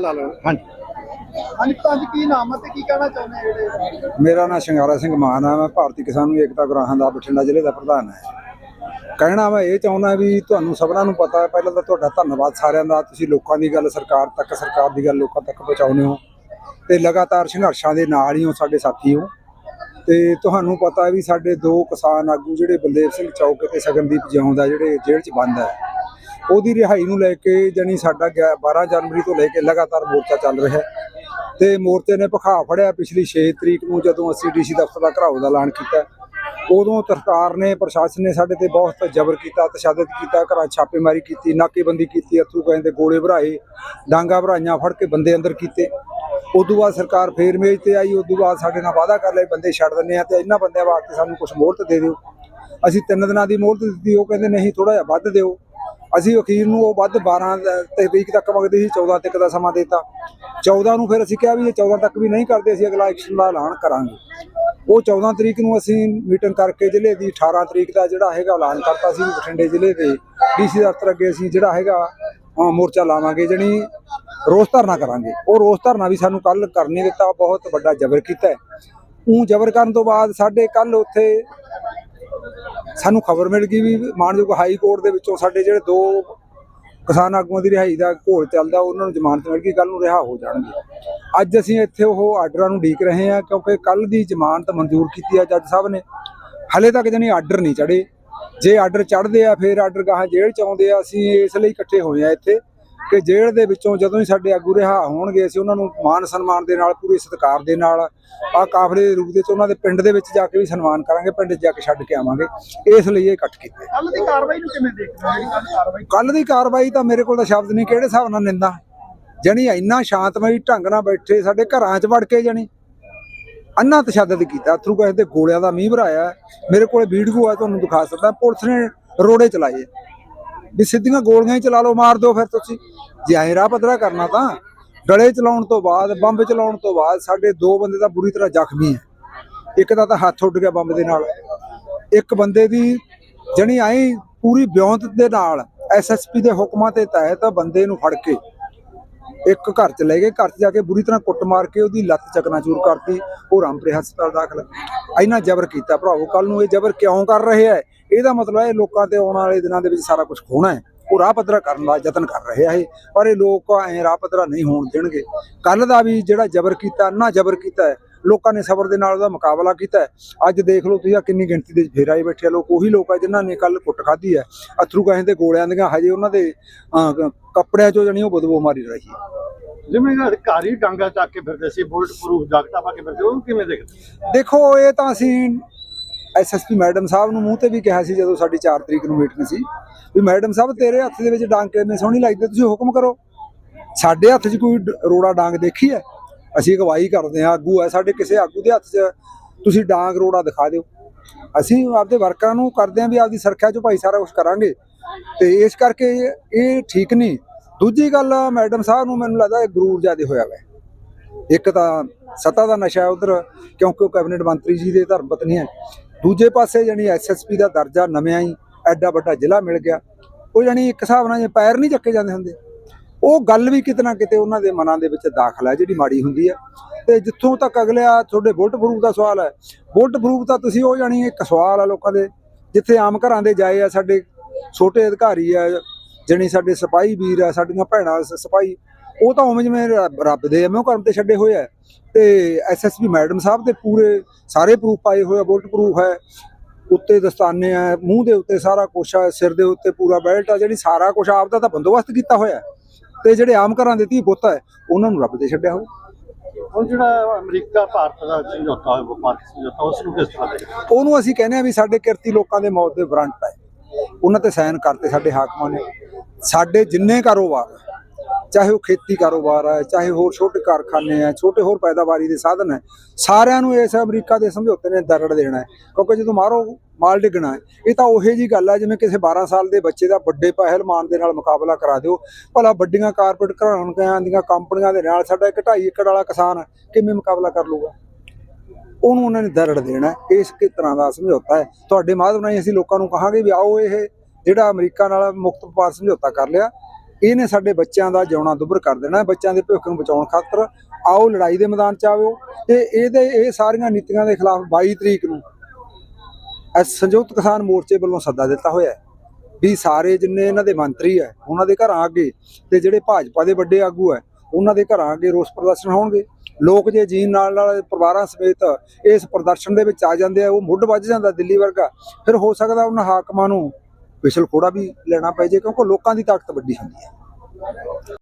ਲਾ ਲਓ। ਹਾਂਜੀ। ਹਾਂਜੀ ਤਾਂ ਅੱਜ ਕੀ ਨਾਮ ਹੈ ਤੇ ਕੀ ਕਹਿਣਾ ਚਾਹੁੰਦੇ ਜਿਹੜੇ? ਮੇਰਾ ਨਾਮ ਸ਼ਿੰਗਾਰਾ ਸਿੰਘ ਮਾਨ ਆ ਮੈਂ ਭਾਰਤੀ ਕਿਸਾਨ ਏਕਤਾ ਗਰਾਹਾਂ ਦਾ ਬਠਿੰਡਾ ਜ਼ਿਲ੍ਹੇ ਦਾ ਪ੍ਰਧਾਨ ਹਾਂ ਕਹਿਣਾ ਮੈਂ ਇਹ ਚਾਹੁੰਦਾ ਵੀ ਤੁਹਾਨੂੰ ਸਭਨਾਂ ਨੂੰ ਪਤਾ ਹੈ ਪਹਿਲਾਂ ਤਾਂ ਤੁਹਾਡਾ ਧੰਨਵਾਦ ਸਾਰਿਆਂ ਦਾ। ਤੁਸੀਂ ਲੋਕਾਂ ਦੀ ਗੱਲ ਸਰਕਾਰ ਤੱਕ ਸਰਕਾਰ ਦੀ ਗੱਲ ਲੋਕਾਂ ਤੱਕ ਪਹੁੰਚਾਉਂਦੇ ਹੋ। ਤੇ ਲਗਾਤਾਰ ਸੰਘਰਸ਼ਾਂ ਦੇ ਨਾਲ ਹੀ ਹੋ ਸਾਡੇ ਸਾਥੀ ਹੋ। ਤੇ ਤੁਹਾਨੂੰ ਪਤਾ ਹੈ ਵੀ ਸਾਡੇ ਦੋ ਕਿਸਾਨ ਆਗੂ ਜਿਹੜੇ ਬਲਦੇਵ ਸਿੰਘ ਚੌਕ ਤੇ ਸਗਨਦੀਪ ਜਿਉਂਦਾ ਜਿਹੜੇ ਜੇਲ੍ਹ 'ਚ ਬੰਦ ਹੈ ਉਹਦੀ ਰਿਹਾਈ ਨੂੰ ਲੈ ਕੇ ਜਾਣੀ ਸਾਡਾ ਗਿਆ- 12 ਜਨਵਰੀ ਤੋਂ ਲੈ ਕੇ ਲਗਾਤਾਰ ਮੋਰਚਾ ਚੱਲ ਰਿਹਾ ਹੈ। ਤੇ ਮੋਰਚੇ ਨੇ ਭਖਾ ਫੜਿਆ ਪਿਛਲੀ 6 ਤਰੀਕ ਨੂੰ ਜਦੋਂ ਅਸੀਂ ਡੀਸੀ ਦਫ਼ਤਰ ਦਾ ਘਰਾਓ ਦਾ ਐਲਾਨ ਕੀਤਾ। ਉਦੋਂ ਸਰਕਾਰ ਨੇ, ਪ੍ਰਸ਼ਾਸਨ ਨੇ ਸਾਡੇ ਤੇ ਬਹੁਤ ਜ਼ਬਰ ਕੀਤਾ, ਤਸ਼ੱਦਦ ਕੀਤਾ, ਘਰਾਂ ਛਾਪੇਮਾਰੀ ਕੀਤੀ, ਨਾਕੇਬੰਦੀ ਕੀਤੀ ਅਥਰੂ ਕਹਿੰਦੇ ਗੋਲੇ ਭਰਾਏ, ਡਾਂਗਾ ਭਰਾਈਆਂ ਫੜ ਕੇ ਬੰਦੇ ਅੰਦਰ ਕੀਤੇ। ਉਦੋਂ ਬਾਅਦ ਸਰਕਾਰ ਫੇਰ ਮੇਜ ਤੇ ਆਈ, ਉਦੋਂ ਬਾਅਦ ਸਾਡੇ ਨਾਲ ਵਾਅਦਾ ਕਰ ਲਏ, ਬੰਦੇ ਛੱਡ ਦਿੰਦੇ ਆ ਤੇ ਇਹਨਾਂ ਬੰਦਿਆਂ ਵਾਸਤੇ ਸਾਨੂੰ ਕੁਝ ਮੋਹਲਤ ਦੇ ਦਿਓ। ਅਸੀਂ ਤਿੰਨ ਦਿਨਾਂ ਦੀ ਮੋਹਲਤ ਦਿੱਤੀ, ਉਹ ਕਹਿੰਦੇ, ਨਹੀਂ ਥੋੜਾ ਜਿਹਾ ਵੱਧ ਦਿਓ। ਅਸੀਂ ਅਖੀਰ ਨੂੰ ਉਹ ਵੱਧ 12 ਦ- ਤਰੀਕ ਤੱਕ ਮੰਗਦੇ ਸੀ 14 ਤੱਕ ਦਾ ਸਮਾਂ ਦਿੱਤਾ। 14 ਨੂੰ ਫਿਰ ਅਸੀਂ ਕਿਹਾ ਵੀ ਜੇ 14 ਤੱਕ ਵੀ ਨਹੀਂ ਕਰਦੇ, ਅਸੀਂ ਅਗਲਾ ਐਕਸ਼ਨ ਦਾ ਐਲਾਨ ਕਰਾਂਗੇ। ਉਹ 14 ਤਰੀਕ ਨੂੰ ਅਸੀਂ ਮੀਟਿੰਗ ਕਰਕੇ ਜ਼ਿਲ੍ਹੇ ਦੀ 18 ਤਰੀਕ ਦਾ ਜਿਹੜਾ ਹੈਗਾ ਐਲਾਨ ਕਰਤਾ ਸੀ ਬਠਿੰਡੇ ਜ਼ਿਲ੍ਹੇ ਦੇ ਡੀਸੀ ਦਫ਼ਤਰ ਅੱਗੇ ਅਸੀਂ ਜਿਹੜਾ ਹੈਗਾ ਮੋਰਚਾ ਲਾਵਾਂਗੇ, ਜਣੀ ਰੋਸ ਧਰਨਾ ਕਰਾਂਗੇ। ਉਹ ਰੋਸ ਧਰਨਾ ਵੀ ਸਾਨੂੰ ਕੱਲ ਕਰਨੀ ਦਿੱਤਾ, ਬਹੁਤ ਵੱਡਾ ਜ਼ਬਰ ਕੀਤਾ ਉਹ ਜ਼ਬਰ ਕਰਨ ਤੋਂ ਬਾਅਦ ਸਾਡੇ ਕੱਲ ਉੱਥੇ ਸਾਨੂੰ ਖਬਰ ਮਿਲ ਗਈ ਵੀ ਮਾਨਯੋਗ ਹਾਈ ਕੋਰਟ ਦੇ ਵਿੱਚੋਂ ਸਾਡੇ ਜਿਹੜੇ ਦੋ ਕਿਸਾਨ ਆਗੂਆਂ ਦੀ ਰਿਹਾਈ ਦਾ ਘੋਲ ਚੱਲਦਾ, ਉਹਨਾਂ ਨੂੰ ਜ਼ਮਾਨਤ ਮਿਲ ਗਈ ਕੱਲ ਨੂੰ ਰਿਹਾ ਹੋ ਜਾਣਗੇ। ਅੱਜ ਅਸੀਂ ਇੱਥੇ ਉਹ ਆਰਡਰਾਂ ਨੂੰ ਢੀਕ ਰਹੇ ਹਾਂ ਕਿਉਂਕਿ ਕੱਲ ਦੀ ਜ਼ਮਾਨਤ ਮਨਜ਼ੂਰ ਕੀਤੀ ਹੈ ਜੱਜ ਸਾਹਿਬ ਨੇ। ਹਲੇ ਤੱਕ ਜਾਨੀ ਆਰਡਰ ਨਹੀਂ ਚੜੇ ਜੇ ਆਰਡਰ ਚੜਦੇ ਆ, ਫਿਰ ਆਰਡਰ ਗਾਹਾਂ ਜੇਲ੍ਹ ਚ ਆਉਂਦੇ ਆ, ਅਸੀਂ ਇਸ ਲਈ ਇਕੱਠੇ ਹੋਏ ਆ ਇੱਥੇ। ਕਿ ਜੇਲ੍ਹ ਦੇ ਵਿੱਚੋਂ ਜਦੋਂ ਹੀ ਸਾਡੇ ਆਗੂ ਰਿਹਾ ਹੋਣਗੇ ਅਸੀਂ ਉਹਨਾਂ ਨੂੰ ਮਾਨ ਸਨਮਾਨ ਦੇ ਨਾਲ ਪੂਰੇ ਸਤਿਕਾਰ ਦੇ ਨਾਲ ਆ ਕਾਫਲੇ ਦੇ ਰੂਪ ਦੇ ਵਿੱਚ ਉਹਨਾਂ ਦੇ ਪਿੰਡ ਦੇ ਵਿੱਚ ਜਾ ਕੇ ਵੀ ਸਨਮਾਨ ਕਰਾਂਗੇ ਪਿੰਡ 'ਚ ਜਾ ਕੇ ਛੱਡ ਕੇ ਆਵਾਂਗੇ। ਇਸ ਲਈ ਇਹ ਇਕੱਠ ਕੀਤਾ। ਕੱਲ ਦੀ ਕਾਰਵਾਈ ਨੂੰ ਕਿਵੇਂ ਦੇਖਦੇ ਹੋ? ਕੱਲ ਦੀ ਕਾਰਵਾਈ ਤਾਂ ਮੇਰੇ ਕੋਲ ਤਾਂ ਸ਼ਬਦ ਨਹੀਂ ਕਿਹੜੇ ਹਿਸਾਬ ਨਾਲ ਨਿੰਦਾ? ਜਣੀ ਇੰਨਾ ਸ਼ਾਂਤਮਈ ਢੰਗ ਨਾਲ ਬੈਠੇ ਸਾਡੇ ਘਰਾਂ 'ਚ ਵੜ ਕੇ ਜਣੀ। ਅੰਨਾ ਤਸ਼ੱਦਦ ਕੀਤਾ ਥਰੂ ਕਿਸੇ ਗੋਲਿਆਂ ਦਾ ਮੀਂਹ ਭਰਾਇਆ ਮੇਰੇ ਕੋਲ ਵੀਡੀਓ ਆ ਤੁਹਾਨੂੰ ਦਿਖਾ ਸਕਦਾ ਪੁਲਿਸ ਨੇ ਰੋੜੇ ਚਲਾਏ। ਵੀ ਸਿੱਧੀਆਂ ਗੋਲੀਆਂ ਹੀ ਚਲਾ ਲਓ, ਮਾਰ ਦਿਓ ਫਿਰ ਤੁਸੀਂ। ਜੇ ਐਂ ਰਾਹ ਪੱਧਰਾ ਕਰਨਾ ਤਾਂ ਗਲੇ ਚਲਾਉਣ ਤੋਂ ਬਾਅਦ, ਬੰਬ ਚਲਾਉਣ ਤੋਂ ਬਾਅਦ ਸਾਡੇ ਦੋ ਬੰਦੇ ਤਾਂ ਬੁਰੀ ਤਰ੍ਹਾਂ ਜ਼ਖਮੀ ਹੈ ਇੱਕ ਦਾ ਤਾਂ ਹੱਥ ਉੱਡ ਗਿਆ ਬੰਬ ਦੇ ਨਾਲ। ਇੱਕ ਬੰਦੇ ਦੀ ਜਣੀ ਆਈ ਪੂਰੀ ਬਿਉਂਤ ਦੇ ਨਾਲ ਐਸਐਸਪੀ ਦੇ ਹੁਕਮਾਂ ਤੇ ਤਹਿਤ ਬੰਦੇ ਨੂੰ ਫੜ ਕੇ ਇੱਕ ਘਰ ਚ ਲੈ ਗਏ। ਘਰ ਚ ਜਾ ਕੇ ਬੁਰੀ ਤਰ੍ਹਾਂ ਕੁੱਟ ਮਾਰ ਕੇ ਉਹਦੀ ਲੱਤ ਚਕਨਾਚੂਰ ਕਰਤੀ। ਉਹ ਰਾਮਪੁਰੇ ਹਸਪਤਾਲ ਦਾਖਲ। ਇੰਨਾ ਜ਼ਬਰ ਕੀਤਾ ਭਰਾਵੋ ਕੱਲ ਨੂੰ ਇਹ ਜ਼ਬਰ ਕਿਉਂ ਕਰ ਰਹੇ ਹੈ ਇਹਦਾ ਮਤਲਬ ਹੈ ਲੋਕਾਂ ਤੇ ਆਉਣ ਵਾਲੇ ਦਿਨਾਂ ਦੇ ਵਿੱਚ ਸਾਰਾ ਕੁਝ ਖੋਣਾ ਹੈ। ਉਹ ਰਾਹ ਪੱਧਰਾ ਕਰਨ ਦਾ ਯਤਨ ਕਰ ਰਹੇ ਆ ਇਹ। ਪਰ ਇਹ ਲੋਕ ਐ ਰਾਹ ਪੱਧਰਾ ਨਹੀਂ ਹੋਣ ਦੇਣਗੇ। ਕੱਲ ਦਾ ਵੀ ਜਿਹੜਾ ਜ਼ਬਰ ਕੀਤਾ ਨਾ ਜ਼ਬਰ ਕੀਤਾ ਹੈ ਲੋਕਾਂ ਨੇ ਸਬਰ ਦੇ ਨਾਲ ਉਹਦਾ ਮੁਕਾਬਲਾ ਕੀਤਾ ਹੈ। ਅੱਜ ਦੇਖ ਲਓ ਤੁਸੀਂ ਆ ਕਿੰਨੀ ਗਿਣਤੀ ਦੇ ਫੇਰ ਆਏ ਬੈਠੇ ਲੋਕ। ਉਹੀ ਲੋਕ ਆ ਜਿਨ੍ਹਾਂ ਨੇ ਕੱਲ ਕੁੱਟ ਖਾਧੀ ਹੈ। ਅਥਰੂ ਕਹੇ ਤੇ ਗੋਲਿਆਂ ਦੀਆਂ ਹਜੇ ਉਹਨਾਂ ਦੇ ਕੱਪੜਿਆਂ ਚੋਂ ਜਣੀ ਉਹ ਬਦਬੂ ਮਾਰੀ ਰਹੀ ਹੈ। ਜਿਵੇਂ ਅਧਿਕਾਰੀ ਡਾਂਗਾ ਚੱਕ ਕੇ ਫਿਰਦੇ ਸੀ ਬੁਲਟ ਪ੍ਰੂਫ ਜੈਕਟਾਂ ਪਾ ਕੇ ਫਿਰਦੇ ਉਹਨੂੰ ਕਿਵੇਂ ਦੇਖਦੇ? ਦੇਖੋ ਇਹ ਤਾਂ ਅਸੀਂ ਐਸਐਸਪੀ ਮੈਡਮ ਸਾਹਿਬ ਨੂੰ ਮੂੰਹ ਤੇ ਵੀ ਕਿਹਾ ਸੀ ਜਦੋਂ ਸਾਡੀ 4 ਤਰੀਕ ਨੂੰ ਮੀਟਿੰਗ ਸੀ ਵੀ ਮੈਡਮ ਸਾਹਿਬ, ਤੇਰੇ ਹੱਥ ਦੇ ਵਿੱਚ ਡਾਂਗ ਕਿੰਨੇ ਸੋਹਣੀ ਲੱਗਦੀ, ਤੁਸੀਂ ਹੁਕਮ ਕਰੋ। ਸਾਡੇ ਹੱਥ 'ਚ ਕੋਈ ਰੋੜਾ ਡਾਂਗ ਦੇਖੀ ਹੈ? ਅਸੀਂ ਅਗਵਾਈ ਕਰਦੇ ਹਾਂ ਆਗੂ ਹੈ, ਸਾਡੇ ਕਿਸੇ ਆਗੂ ਦੇ ਹੱਥ 'ਚ ਤੁਸੀਂ ਡਾਂਗ ਰੋੜਾ ਦਿਖਾ ਦਿਓ। ਅਸੀਂ ਆਪਦੇ ਵਰਕਰਾਂ ਨੂੰ ਕਰਦੇ ਹਾਂ ਵੀ ਆਪਦੀ ਸੁਰੱਖਿਆ 'ਚ ਭਾਈ ਸਾਰਾ ਕੁਝ ਕਰਾਂਗੇ। ਤੇ ਇਸ ਕਰਕੇ ਇਹ- ਠੀਕ ਨਹੀਂ। ਦੂਜੀ ਗੱਲ, ਮੈਡਮ ਸਾਹਿਬ ਨੂੰ ਮੈਨੂੰ ਲੱਗਦਾ ਇਹ ਗਰੂਰ ਜ਼ਿਆਦਾ ਹੋਇਆ ਵੈ। ਇੱਕ ਤਾਂ ਸੱਤਾ ਦਾ ਨਸ਼ਾ ਉਧਰ, ਕਿਉਂਕਿ ਉਹ ਕੈਬਨਿਟ ਮੰਤਰੀ ਜੀ ਦੇ ਧਰਮ ਪਤਨੀ ਹੈ। ਦੂਜੇ ਪਾਸੇ ਜਾਨੀ ਐਸਐਸਪੀ ਦਾ ਦਰਜਾ ਨਵਿਆਂ ਹੀ ਐਡਾ ਵੱਡਾ ਜ਼ਿਲ੍ਹਾ ਮਿਲ ਗਿਆ। ਉਹ ਜਾਨੀ ਇੱਕ ਹਿਸਾਬ ਨਾਲ ਜੇ ਪੈਰ ਨਹੀਂ ਚੱਕੇ ਜਾਂਦੇ ਹੁੰਦੇ। ਉਹ ਗੱਲ ਵੀ ਕਿਤੇ ਨਾ ਕਿਤੇ ਉਹਨਾਂ ਦੇ ਮਨਾਂ ਦੇ ਵਿੱਚ ਦਾਖਲ ਹੈ, ਜਿਹੜੀ ਮਾੜੀ ਹੁੰਦੀ ਹੈ। ਤੇ ਜਿੱਥੋਂ ਤੱਕ ਅਗਲੇ ਤੁਹਾਡੇ ਬੁਲਟ ਪ੍ਰੂਫ ਦਾ ਸਵਾਲ ਹੈ। ਬੁਲਟ ਪ੍ਰੂਫ ਤਾਂ ਤੁਸੀਂ ਉਹ ਜਾਨੀ ਇੱਕ ਸਵਾਲ ਆ ਲੋਕਾਂ ਦੇ, ਜਿੱਥੇ ਆਮ ਘਰਾਂ ਦੇ ਜਾਏ ਆ, ਸਾਡੇ ਛੋਟੇ ਅਧਿਕਾਰੀ ਆ, ਜਣੀ ਸਾਡੇ ਸਿਪਾਹੀ ਵੀਰ ਆ, ਸਾਡੀਆਂ ਭੈਣਾਂ, ਸ- ਸਿਪਾਹੀ ਉਹ ਤਾਂ ਉਵੇਂ ਜਿਵੇਂ ਰੱਬ ਰੱਬ ਦੇ ਐਵੇਂ ਕਰਮ ਤੇ ਛੱਡੇ ਹੋਏ ਆ। ਤੇ ਐਸਐਸਪੀ ਮੈਡਮ ਸਾਹਿਬ ਦੇ ਪੂਰੇ ਸਾਰੇ ਪ੍ਰੂਫ ਪਾਏ ਹੋਏ ਆ ਬੁਲਟ ਪ੍ਰੂਫ ਹੈ। ਉੱਤੇ ਦਸਤਾਨੇ ਆ ਮੂੰਹ ਦੇ ਉੱਤੇ ਸਾਰਾ ਕੁਛ ਆ ਸਿਰ ਦੇ ਉੱਤੇ ਪੂਰਾ ਬੈਲਟ ਆ ਜਿਹੜੀ ਸਾਰਾ ਕੁਝ ਆਪਦਾ ਤਾਂ ਬੰਦੋਬਸਤ ਕੀਤਾ ਹੋਇਆ। ਹੈ। ਤੇ ਜਿਹੜੇ ਆਮ ਘਰਾਂ ਦੇ ਧੀ ਪੁੱਤ ਹੈ ਉਹਨਾਂ ਨੂੰ ਰੱਬ ਦੇ ਛੱਡਿਆ ਹੋਇਆ ਹੁਣ ਜਿਹੜਾ ਅਮਰੀਕਾ ਭਾਰਤ ਦਾ ਸਮਝੌਤਾ ਹੋਇਆ ਵਪਾਰਕ ਸਮਝੌਤਾ ਉਸ ਨੂੰ ਕਿਸ ਤਰ੍ਹਾਂ ਉਹਨੂੰ ਅਸੀਂ ਕਹਿੰਦੇ ਆ ਵੀ ਸਾਡੇ ਕਿਰਤੀ ਲੋਕਾਂ ਦੇ ਮੌਤ ਦੇ ਵਾਰੰਟ ਹੈ ਉਹਨਾਂ ਤੇ ਸਾਈਨ ਕਰਤੇ ਸਾਡੇ ਹਾਕਮਾਂ ਨੇ। ਸਾਡੇ ਜਿੰਨੇ ਕਾਰੋਬਾਰ ਚਾਹੇ ਉਹ ਖੇਤੀ ਕਾਰੋਬਾਰ ਹੈ, ਚਾਹੇ ਹੋਰ ਛੋਟੇ ਕਾਰਖਾਨੇ ਹੈ, ਛੋਟੇ ਹੋਰ ਪੈਦਾਵਾਰੀ ਦੇ ਸਾਧਨ ਹੈ, ਸਾਰਿਆਂ ਨੂੰ ਇਸ ਅਮਰੀਕਾ ਦੇ ਸਮਝੌਤੇ ਨੇ ਦਰੜ ਦੇਣਾ ਹੈ। ਕਿਉਂਕਿ ਜਦੋਂ ਮਾਰੋ ਮਾਲ ਡਿੱਗਣਾ ਇਹ ਤਾਂ ਉਹੇ ਜੀ ਗੱਲ ਹੈ ਜਿਵੇਂ ਕਿਸੇ 12 ਸਾਲ ਦੇ ਬੱਚੇ ਦਾ ਵੱਡੇ ਪਹਿਲਵਾਨ ਦੇ ਨਾਲ ਮੁਕਾਬਲਾ ਕਰਾ ਦਿਓ। ਭਲਾ ਵੱਡੀਆਂ ਕਾਰਪੋਰੇਟ ਘਰਾਣਿਆਂ ਦੀਆਂ ਕੰਪਨੀਆਂ ਦੇ ਨਾਲ ਸਾਡਾ ਇੱਕ ਢਾਈ ਏਕੜ ਵਾਲਾ ਕਿਸਾਨ ਕਿਵੇਂ ਮੁਕਾਬਲਾ ਕਰ ਲੂਗਾ ਉਹਨੂੰ ਉਹਨਾਂ ਨੇ ਦਰੜ ਦੇਣਾ ਇਸ ਕਿ ਤਰ੍ਹਾਂ ਦਾ ਸਮਝੌਤਾ ਹੈ। ਤੁਹਾਡੇ ਮਾਧਵ ਨਾਲ ਅਸੀਂ ਲੋਕਾਂ ਨੂੰ ਕਹਾਂਗੇ ਵੀ ਆਓ ਇਹ ਜਿਹੜਾ ਅਮਰੀਕਾ ਨਾਲ ਮੁਕਤ ਵਪਾਰ ਸਮਝੌਤਾ ਕਰ ਲਿਆ ਇਹਨੇ ਸਾਡੇ ਬੱਚਿਆਂ ਦਾ ਜਿਉਣਾ ਦੁੱਭਰ ਕਰ ਦੇਣਾ ਬੱਚਿਆਂ ਦੇ ਭਵਿੱਖ ਨੂੰ ਬਚਾਉਣ ਖਾਤਰ। ਆਓ ਲੜਾਈ ਦੇ ਮੈਦਾਨ 'ਚ ਆਵੋ ਤੇ ਇਹਦੇ, ਇਹ ਸਾਰੀਆਂ ਨੀਤੀਆਂ ਦੇ ਖਿਲਾਫ 22 ਤਰੀਕ ਨੂੰ ਸੰਯੁਕਤ ਕਿਸਾਨ ਮੋਰਚੇ ਵੱਲੋਂ ਸੱਦਾ ਦਿੱਤਾ ਹੋਇਆ ਹੈ ਵੀ ਸਾਰੇ ਜਿੰਨੇ ਇਹਨਾਂ ਦੇ ਮੰਤਰੀ ਹੈ, ਉਹਨਾਂ ਦੇ ਘਰਾਂ ਅੱਗੇ ਤੇ ਜਿਹੜੇ ਭਾਜਪਾ ਦੇ ਵੱਡੇ ਆਗੂ ਹੈ, ਉਹਨਾਂ ਦੇ ਘਰਾਂ ਅੱਗੇ ਰੋਸ ਪ੍ਰਦਰਸ਼ਨ ਹੋਣਗੇ। ਲੋਕ ਜੇ ਜੀਨ ਨਾਲ ਨਾਲ ਪਰਿਵਾਰਾਂ ਸਮੇਤ ਇਸ ਪ੍ਰਦਰਸ਼ਨ ਦੇ ਵਿੱਚ ਆ ਜਾਂਦੇ ਆ, ਉਹ ਮੁੱਢ ਵੱਜ ਜਾਂਦਾ ਦਿੱਲੀ ਵਰਗਾ। ਫਿਰ ਹੋ ਸਕਦਾ ਉਹਨਾਂ ਹਾਕਮਾਂ ਨੂੰ ਵਿਸ਼ਲ ਖੋੜਾ ਵੀ ਲੈਣਾ ਪੈ ਜੇ ਕਿਉਂਕਿ ਲੋਕਾਂ ਦੀ ਤਾਕਤ ਵੱਡੀ ਹੁੰਦੀ ਹੈ।